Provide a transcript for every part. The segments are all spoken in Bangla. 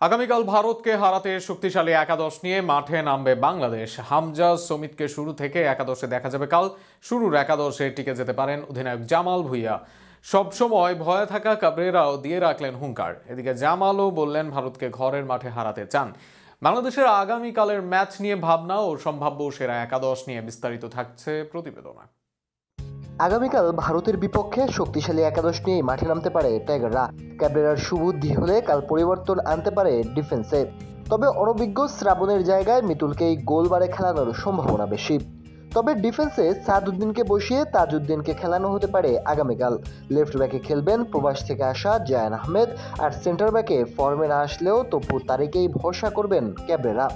আগামীকাল ভারতকে হারাতে শক্তিশালী একাদশ নিয়ে মাঠে নামবে বাংলাদেশ। হামজা সমিতকে শুরু থেকে একাদশে দেখা যাবে। কাল শুরুর একাদশে টিকে যেতে পারেন অধিনায়ক জামাল ভুইয়া। সবসময় ভয়ে থাকা কাবরেরাও দিয়ে রাখলেন হুঙ্কার। এদিকে জামালও বললেন ভারতকে ঘরের মাঠে হারাতে চান। বাংলাদেশের আগামীকালের ম্যাচ নিয়ে ভাবনা ও সম্ভাব্য সেরা একাদশ নিয়ে বিস্তারিত থাকছে প্রতিবেদনা। আগামীকাল ভারতের বিপক্ষে শক্তিশালী একাদশ নিয়েই মাঠে নামতে পারে টাইগাররা। ক্যাবরেরার সুবুদ্ধি হলে কাল পরিবর্তন আনতে পারে ডিফেন্সে। তবে অনভিজ্ঞ শ্রাবণের জায়গায় মিতুলকেই গোলবারে খেলানোর সম্ভাবনা বেশি। তবে ডিফেন্সে সাদউদ্দিনকে বসিয়ে তাজউদ্দিনকে খেলানো হতে পারে আগামীকাল। লেফট ব্যাকে খেলবেন প্রবাস থেকে আসা জায়ান আহমেদ আর সেন্টার ব্যাকে ফর্মে না আসলেও তপু তারিকেই ভরসা করবেন ক্যাবরেরা।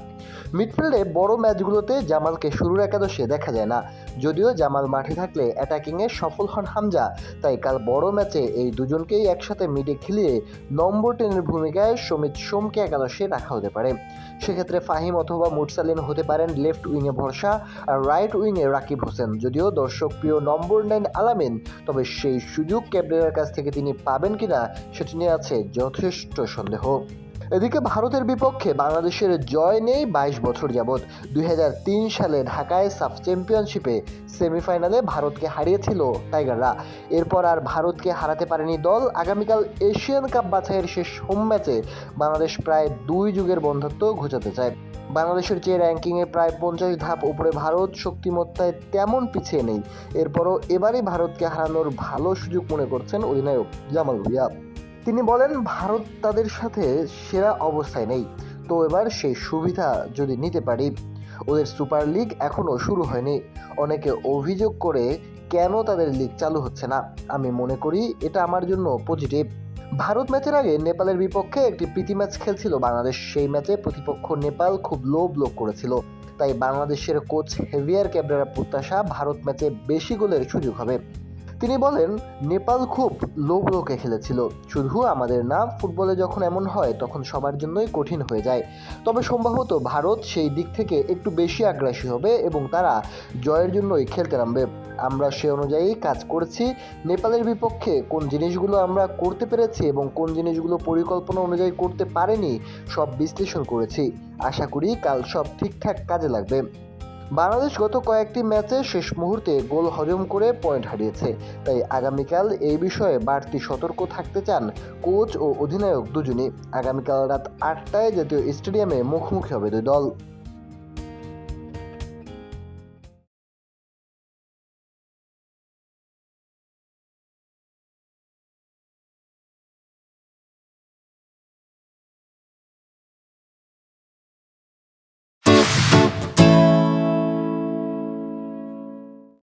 মিডফিল্ডে বড় ম্যাচগুলোতে জামালকে শুরুর একাদশে দেখা যায় না। যদিও জামাল মাঠে থাকলে অ্যাটাকিংয়ে সফল হন হামজা, তাই কাল বড় ম্যাচে এই দুজনকেই একসাথে মিডে খেলিয়ে নম্বর টেনের ভূমিকায় সমিত সোমকে একাদশে রাখা হতে পারে। সেক্ষেত্রে ফাহিম অথবা মুরসালিন হতে পারেন লেফট উইংয়ে ভরসা আর রাইট উইংয়ে রাকিব হোসেন। যদিও দর্শক প্রিয় নম্বর নাইন আলামিন, তবে সেই সুযোগ ক্যাবরেরার কাছ থেকে তিনি পাবেন কিনা, সেটি নিয়ে আছে যথেষ্ট সন্দেহ। এদিকে ভারতের বিপক্ষে বাংলাদেশের জয় নেই বাইশ বছর যাবৎ। দুই হাজার তিন সালে ঢাকায় সাফ চ্যাম্পিয়নশিপে সেমিফাইনালে ভারতকে হারিয়েছিল টাইগাররা। এরপর আর ভারতকে হারাতে পারেনি দল। আগামীকাল এশিয়ান কাপ বাছাইয়ের শেষ হোম ম্যাচে বাংলাদেশ প্রায় দুই যুগের বন্ধুত্ব ঘোচাতে চায়। বাংলাদেশের চেয়ে র্যাঙ্কিংয়ে প্রায় পঞ্চাশ ধাপ উপরে ভারত, শক্তিমত্তায় তেমন পিছিয়ে নেই। এরপরও এবারই ভারতকে হারানোর ভালো সুযোগ মনে করছেন অধিনায়ক জামাল ভুইয়া তিনি বলেন, ভারত তাদের সাথে সেরা অবস্থায় নেই। তো এবার সেই সুবিধা যদি নিতে পারি, ওদের সুপার লিগ এখনও শুরু হয়নি। অনেকে অভিযোগ করে কেন তাদের লিগ চালু হচ্ছে না। আমি মনে করি এটা আমার জন্য পজিটিভ। ভারত ম্যাচের আগে নেপালের বিপক্ষে একটি প্রীতি ম্যাচ খেলছিল বাংলাদেশ। সেই ম্যাচে প্রতিপক্ষ নেপাল খুব লো ব্লক করেছিল। তাই বাংলাদেশের কোচ হেভিয়ার ক্যাবরার প্রত্যাশা ভারত ম্যাচে বেশি গোলের সুযোগ হবে। তিনি বলেন, নেপাল খুব লো ব্লকে খেলেছিল। শুধু আমাদের না, ফুটবলে যখন এমন হয়, তখন সবার জন্যই কঠিন হয়ে যায়। তবে সম্ভবত ভারত সেই দিক থেকে একটু বেশি আগ্রাসী হবে এবং তারা জয়ের জন্যই খেলতে নামবে। আমরা সে অনুযায়ী কাজ করেছি। নেপালের বিপক্ষে কোন জিনিসগুলো আমরা করতে পেরেছি এবং কোন জিনিসগুলো পরিকল্পনা অনুযায়ী করতে পারেনি, সব বিশ্লেষণ করেছি। আশা করি কাল সব ঠিকঠাক কাজে লাগবে। বাংলাদেশ গত কয়েকটি ম্যাচে শেষ মুহূর্তে গোল হজম করে পয়েন্ট হারিয়েছে। তাই আগামীকাল এই বিষয়ে বাড়তি সতর্ক থাকতে চান কোচ ও অধিনায়ক দুজনই। আগামীকাল রাত আটটায় জাতীয় স্টেডিয়ামে মুখোমুখি হবে দুই দল।